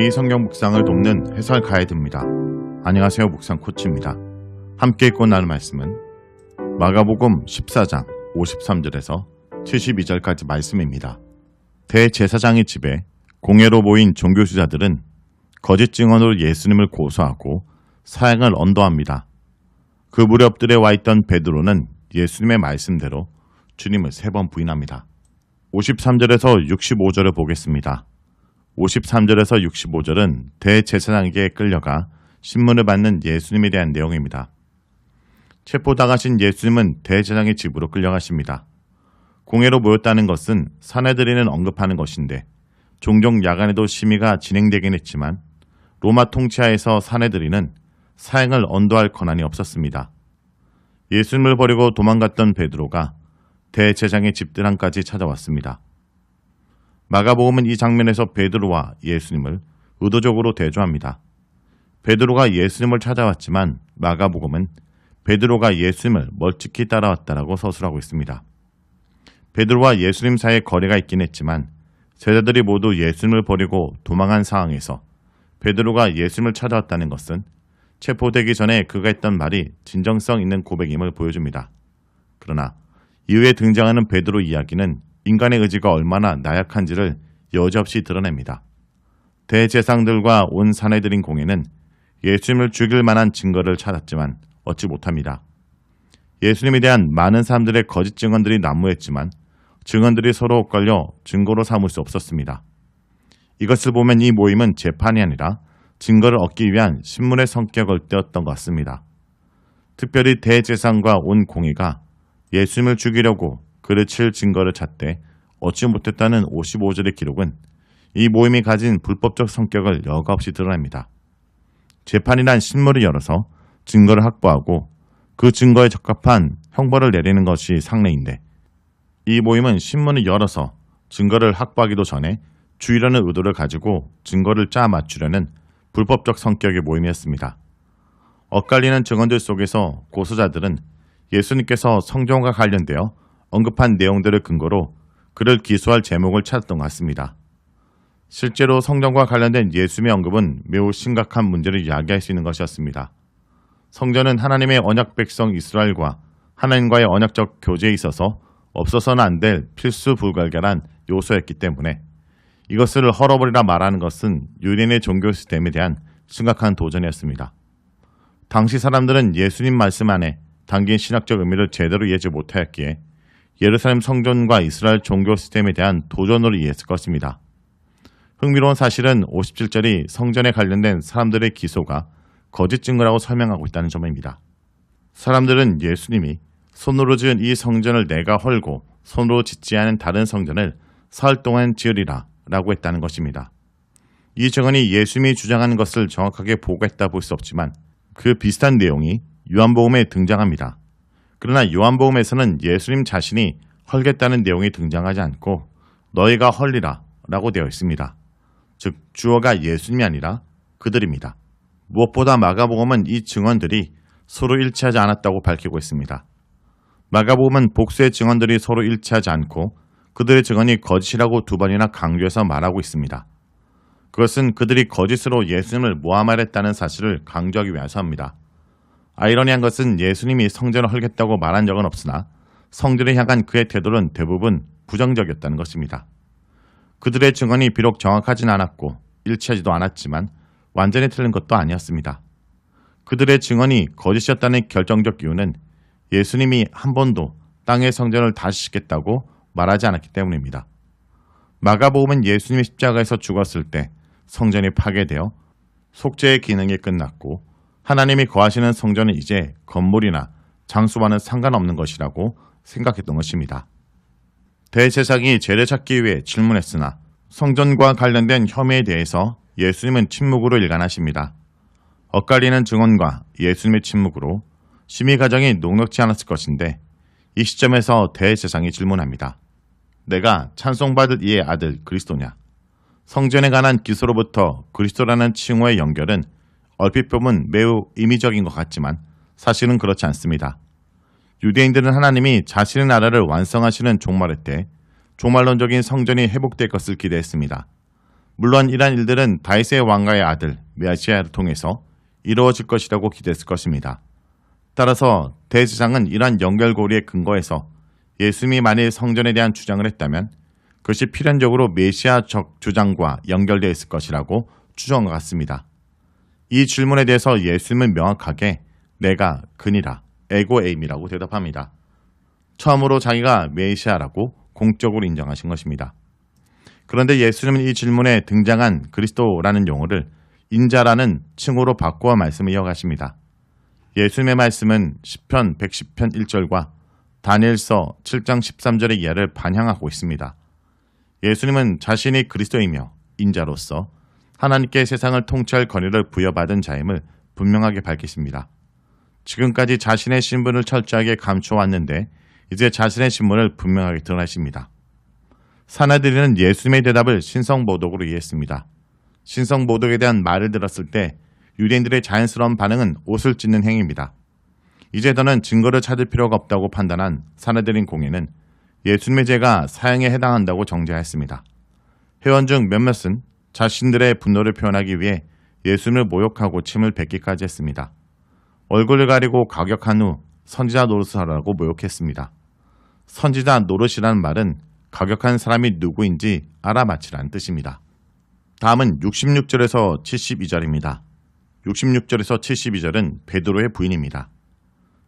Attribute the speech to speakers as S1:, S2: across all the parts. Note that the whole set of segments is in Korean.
S1: 매일 성경 묵상을 돕는 해설 가이드입니다. 안녕하세요. 묵상 코치입니다. 함께 읽고 나눌 말씀은 마가복음 14장 53절에서 72절까지 말씀입니다. 대제사장의 집에 공예로 모인 종교수자들은 거짓 증언으로 예수님을 고소하고 사형을 언도합니다. 그 무렵들에 와 있던 베드로는 예수님의 말씀대로 주님을 세 번 부인합니다. 53절에서 65절을 보겠습니다. 53절에서 65절은 대제사장에게 끌려가 신문을 받는 예수님에 대한 내용입니다. 체포당하신 예수님은 대제사장의 집으로 끌려가십니다. 공회로 모였다는 것은 사내들이는 언급하는 것인데 종종 야간에도 심의가 진행되긴 했지만 로마 통치하에서 사내들이는 사행을 언도할 권한이 없었습니다. 예수님을 버리고 도망갔던 베드로가 대제장의 집들한까지 찾아왔습니다. 마가복음은 이 장면에서 베드로와 예수님을 의도적으로 대조합니다. 베드로가 예수님을 찾아왔지만 마가복음은 베드로가 예수님을 멀찍이 따라왔다라고 서술하고 있습니다. 베드로와 예수님 사이에 거리가 있긴 했지만 제자들이 모두 예수님을 버리고 도망한 상황에서 베드로가 예수님을 찾아왔다는 것은 체포되기 전에 그가 했던 말이 진정성 있는 고백임을 보여줍니다. 그러나 이후에 등장하는 베드로 이야기는 인간의 의지가 얼마나 나약한지를 여지없이 드러냅니다. 대제상들과 온 사내들인 공예는 예수님을 죽일 만한 증거를 찾았지만 얻지 못합니다. 예수님에 대한 많은 사람들의 거짓 증언들이 난무했지만 증언들이 서로 엇갈려 증거로 삼을 수 없었습니다. 이것을 보면 이 모임은 재판이 아니라 증거를 얻기 위한 신문의 성격을 떼었던 것 같습니다. 특별히 대제상과 온 공의가 예수님을 죽이려고 그를 칠 증거를 찾되 얻지 못했다는 55절의 기록은 이 모임이 가진 불법적 성격을 여과 없이 드러냅니다. 재판이란 신문을 열어서 증거를 확보하고 그 증거에 적합한 형벌을 내리는 것이 상례인데 이 모임은 신문을 열어서 증거를 확보하기도 전에 주의라는 의도를 가지고 증거를 짜 맞추려는 불법적 성격의 모임이었습니다. 엇갈리는 증언들 속에서 고소자들은 예수님께서 성경과 관련되어 언급한 내용들을 근거로 그를 기소할 제목을 찾았던 것 같습니다. 실제로 성경과 관련된 예수님의 언급은 매우 심각한 문제를 이야기할 수 있는 것이었습니다. 성전은 하나님의 언약 백성 이스라엘과 하나님과의 언약적 교제에 있어서 없어서는 안 될 필수 불가결한 요소였기 때문에 이것을 헐어버리라 말하는 것은 유대인의 종교 시스템에 대한 심각한 도전이었습니다. 당시 사람들은 예수님 말씀 안에 담긴 신학적 의미를 제대로 이해하지 못하였기에 예루살렘 성전과 이스라엘 종교 시스템에 대한 도전으로 이해했을 것입니다. 흥미로운 사실은 57절이 성전에 관련된 사람들의 기소가 거짓 증거라고 설명하고 있다는 점입니다. 사람들은 예수님이 손으로 지은 이 성전을 내가 헐고 손으로 짓지 않은 다른 성전을 사흘 동안 지으리라 라고 했다는 것입니다. 이 증언이 예수님이 주장하는 것을 정확하게 보고했다 볼 수 없지만 그 비슷한 내용이 요한복음에 등장합니다. 그러나 요한복음에서는 예수님 자신이 헐겠다는 내용이 등장하지 않고 너희가 헐리라 라고 되어 있습니다. 즉 주어가 예수님이 아니라 그들입니다. 무엇보다 마가복음은 이 증언들이 서로 일치하지 않았다고 밝히고 있습니다. 마가복음은 복수의 증언들이 서로 일치하지 않고 그들의 증언이 거짓이라고 두 번이나 강조해서 말하고 있습니다. 그것은 그들이 거짓으로 예수님을 모함하랬다는 사실을 강조하기 위해서입니다. 아이러니한 것은 예수님이 성전을 헐겠다고 말한 적은 없으나 성전을 향한 그의 태도는 대부분 부정적이었다는 것입니다. 그들의 증언이 비록 정확하진 않았고 일치하지도 않았지만 완전히 틀린 것도 아니었습니다. 그들의 증언이 거짓이었다는 결정적 이유는 예수님이 한 번도 땅의 성전을 다시 짓겠다고 말하지 않았기 때문입니다. 마가복음은 예수님이 십자가에서 죽었을 때 성전이 파괴되어 속죄의 기능이 끝났고 하나님이 거하시는 성전은 이제 건물이나 장수와는 상관없는 것이라고 생각했던 것입니다. 대제사장이 죄를 찾기 위해 질문했으나 성전과 관련된 혐의에 대해서 예수님은 침묵으로 일관하십니다. 엇갈리는 증언과 예수님의 침묵으로 심의 과정이 녹록지 않았을 것인데 이 시점에서 대제사장이 질문합니다. 내가 찬송받을 이의 아들 그리스도냐? 성전에 관한 기소로부터 그리스도라는 칭호의 연결은 얼핏 보면 매우 임의적인 것 같지만 사실은 그렇지 않습니다. 유대인들은 하나님이 자신의 나라를 완성하시는 종말의 때 종말론적인 성전이 회복될 것을 기대했습니다. 물론 이러한 일들은 다윗의 왕가의 아들 메시아를 통해서 이루어질 것이라고 기대했을 것입니다. 따라서 대제사장은 이러한 연결고리에 근거해서 예수님이 만일 성전에 대한 주장을 했다면 그것이 필연적으로 메시아적 주장과 연결되어 있을 것이라고 추정한 것 같습니다. 이 질문에 대해서 예수님은 명확하게 내가 그니라 에고에임이라고 대답합니다. 처음으로 자기가 메시아라고 공적으로 인정하신 것입니다. 그런데 예수님은 이 질문에 등장한 그리스도라는 용어를 인자라는 칭호로 바꾸어 말씀을 이어가십니다. 예수님의 말씀은 10편 110편 1절과 다니엘서 7장 13절의 이하를 반향하고 있습니다. 예수님은 자신이 그리스도이며 인자로서 하나님께 세상을 통치할 권위를 부여받은 자임을 분명하게 밝히십니다. 지금까지 자신의 신분을 철저하게 감춰왔는데 이제 자신의 신분을 분명하게 드러내십니다. 사나들이는 예수님의 대답을 신성모독으로 이해했습니다. 신성모독에 대한 말을 들었을 때 유대인들의 자연스러운 반응은 옷을 찢는 행위입니다. 이제 더는 증거를 찾을 필요가 없다고 판단한 사내들인 공예는 예수님의 죄가 사형에 해당한다고 정죄하였습니다. 회원 중 몇몇은 자신들의 분노를 표현하기 위해 예수님을 모욕하고 침을 뱉기까지 했습니다. 얼굴을 가리고 가격한 후 선지자 노릇을 하라고 모욕했습니다. 선지자 노릇이라는 말은 가격한 사람이 누구인지 알아맞히라는 뜻입니다. 다음은 66절에서 72절입니다. 66절에서 72절은 베드로의 부인입니다.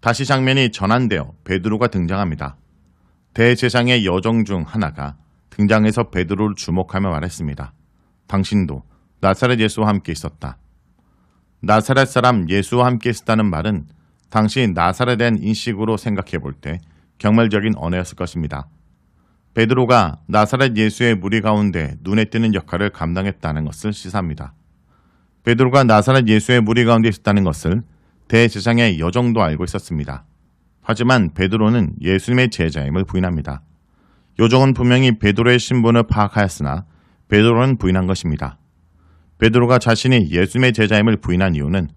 S1: 다시 장면이 전환되어 베드로가 등장합니다. 대제상의 여정 중 하나가 등장해서 베드로를 주목하며 말했습니다. 당신도 나사렛 예수와 함께 있었다. 나사렛 사람 예수와 함께 있었다는 말은 당시 나사렛에 대한 인식으로 생각해 볼 때 경멸적인 언어였을 것입니다. 베드로가 나사렛 예수의 무리 가운데 눈에 띄는 역할을 감당했다는 것을 시사합니다. 베드로가 나사렛 예수의 무리 가운데 있었다는 것을 대제장의 여정도 알고 있었습니다. 하지만 베드로는 예수님의 제자임을 부인합니다. 요정은 분명히 베드로의 신분을 파악하였으나 베드로는 부인한 것입니다. 베드로가 자신이 예수님의 제자임을 부인한 이유는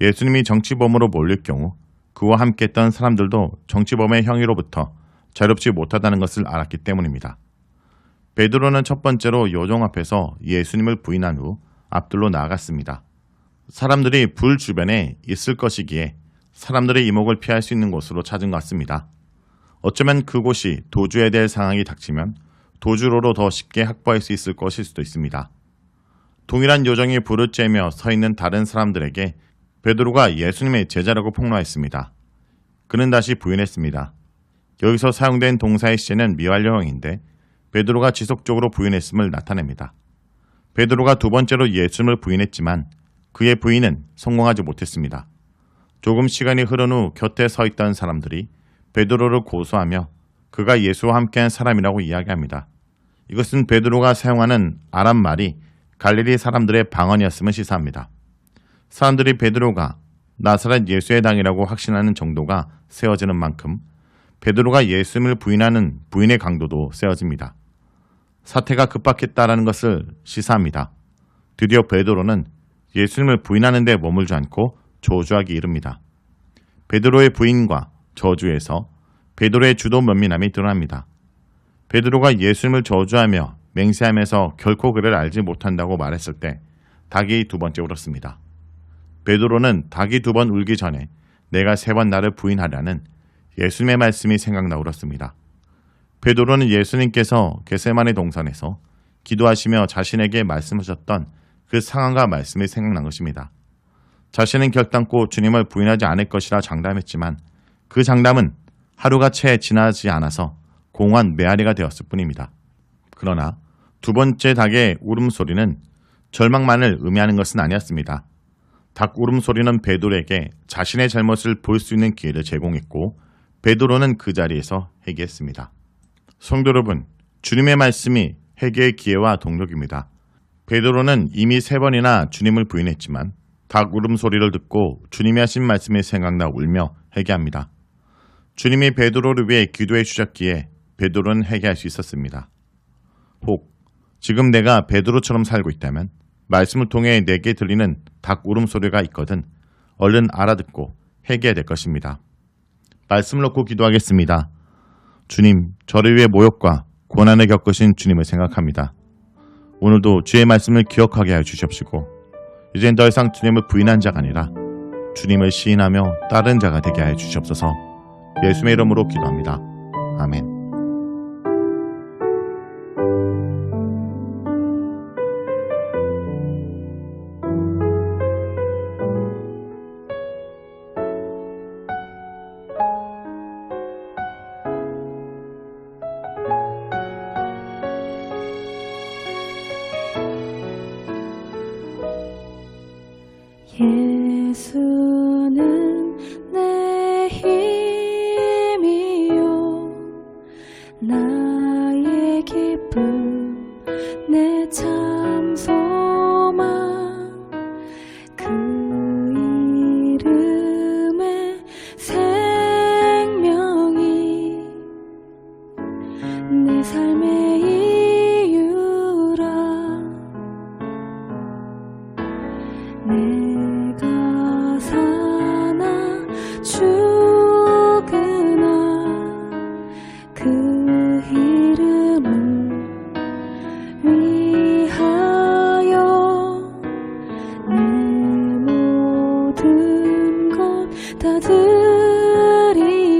S1: 예수님이 정치범으로 몰릴 경우 그와 함께했던 사람들도 정치범의 형의로부터 자유롭지 못하다는 것을 알았기 때문입니다. 베드로는 첫 번째로 요정 앞에서 예수님을 부인한 후 앞들로 나아갔습니다. 사람들이 불 주변에 있을 것이기에 사람들의 이목을 피할 수 있는 곳으로 찾은 것 같습니다. 어쩌면 그곳이 도주에 대해 상황이 닥치면 도주로로 더 쉽게 확보할 수 있을 것일 수도 있습니다. 동일한 요정이 불을 쬐며 서 있는 다른 사람들에게 베드로가 예수님의 제자라고 폭로했습니다. 그는 다시 부인했습니다. 여기서 사용된 동사의 시제는 미완료형인데 베드로가 지속적으로 부인했음을 나타냅니다. 베드로가 두 번째로 예수님을 부인했지만 그의 부인은 성공하지 못했습니다. 조금 시간이 흐른 후 곁에 서 있던 사람들이 베드로를 고소하며 그가 예수와 함께한 사람이라고 이야기합니다. 이것은 베드로가 사용하는 아람 말이 갈릴리 사람들의 방언이었음을 시사합니다. 사람들이 베드로가 나사렛 예수의 당이라고 확신하는 정도가 세워지는 만큼 베드로가 예수님을 부인하는 부인의 강도도 세워집니다. 사태가 급박했다라는 것을 시사합니다. 드디어 베드로는 예수님을 부인하는 데 머물지 않고 저주하기 이릅니다. 베드로의 부인과 저주에서 베드로의 주도 면밀함이 드러납니다. 베드로가 예수님을 저주하며 맹세하면서 결코 그를 알지 못한다고 말했을 때 닭이 두 번째 울었습니다. 베드로는 닭이 두 번 울기 전에 내가 세 번 나를 부인하려는 예수님의 말씀이 생각나 울었습니다. 베드로는 예수님께서 게세만의 동산에서 기도하시며 자신에게 말씀하셨던 그 상황과 말씀이 생각난 것입니다. 자신은 결단코 주님을 부인하지 않을 것이라 장담했지만 그 장담은 하루가 채 지나지 않아서 공허한 메아리가 되었을 뿐입니다. 그러나 두 번째 닭의 울음소리는 절망만을 의미하는 것은 아니었습니다. 닭 울음소리는 베드로에게 자신의 잘못을 볼 수 있는 기회를 제공했고 베드로는 그 자리에서 회개했습니다. 성도 여러분, 주님의 말씀이 회개의 기회와 동력입니다. 베드로는 이미 세 번이나 주님을 부인했지만 닭 울음소리를 듣고 주님이 하신 말씀이 생각나 울며 회개합니다. 주님이 베드로를 위해 기도해 주셨기에 베드로는 회개할 수 있었습니다. 혹 지금 내가 베드로처럼 살고 있다면 말씀을 통해 내게 들리는 닭 울음소리가 있거든 얼른 알아듣고 회개해야 될 것입니다. 말씀을 놓고 기도하겠습니다. 주님, 저를 위해 모욕과 고난을 겪으신 주님을 생각합니다. 오늘도 주의 말씀을 기억하게 하여 주시옵시고 이젠 더 이상 주님을 부인한 자가 아니라 주님을 시인하며 따른 자가 되게 하여 주시옵소서 예수의 이름으로 기도합니다. 아멘.
S2: 다 드리니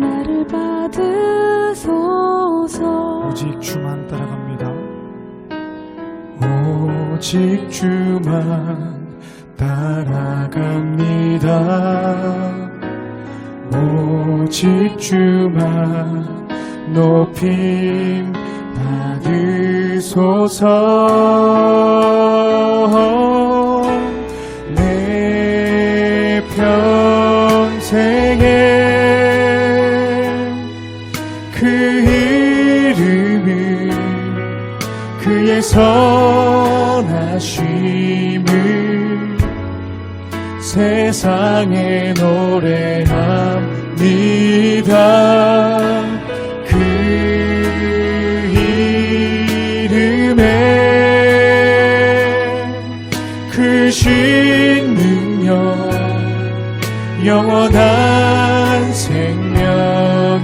S2: 나를 받으소서
S3: 오직 주만 따라갑니다. 오직 주만 따라갑니다. 오직 주만 높임 받으소서 선하심을 세상에 노래합니다. 그 이름에 그 신능력 영원한 생명이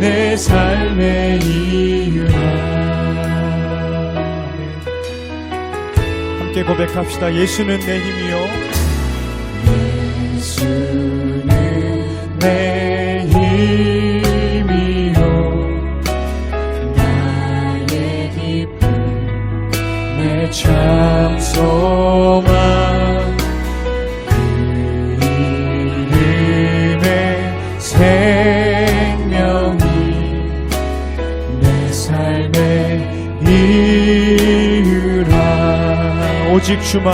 S3: 내 삶의 고백합시다. 예수는 내 힘이요. 예수는 내 힘이요. 나의 기쁨 내참소 오직 주만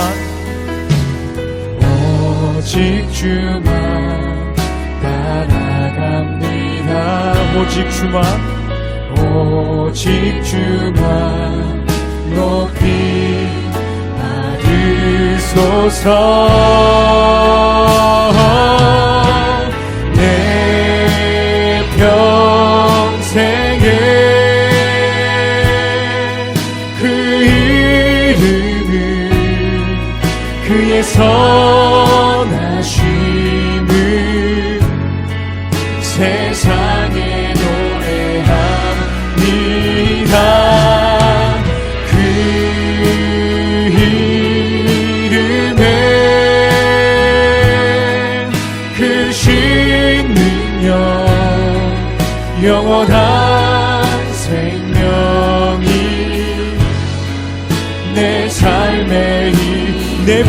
S3: 오직 주만 따라갑니다. 오직 주만 오직 주만 높이 받으소서 그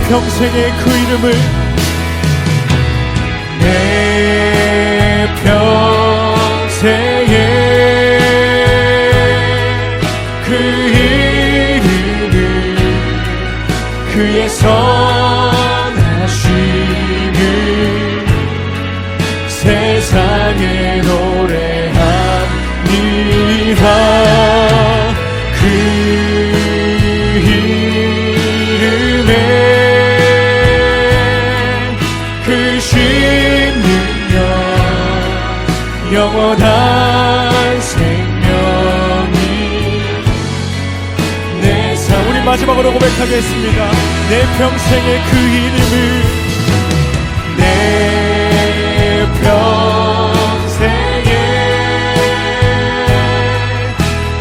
S3: 평생의 그 이름을 내 평생에 그 이름을 그의 선 마지막으로 고백하겠습니다. 내 평생의 그 이름을 내 평생의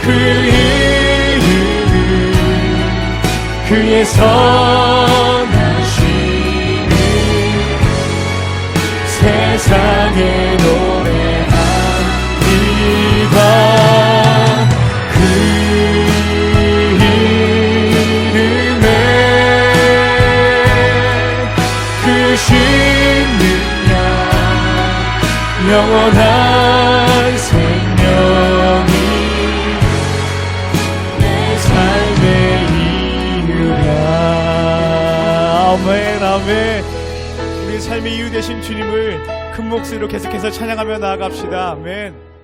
S3: 그 이름을 그의 성 영원한 생명이 내 삶의 이유라 아멘 아멘. 우리 삶의 이유 되신 주님을 큰 목소리로 계속해서 찬양하며 나아갑시다. 아멘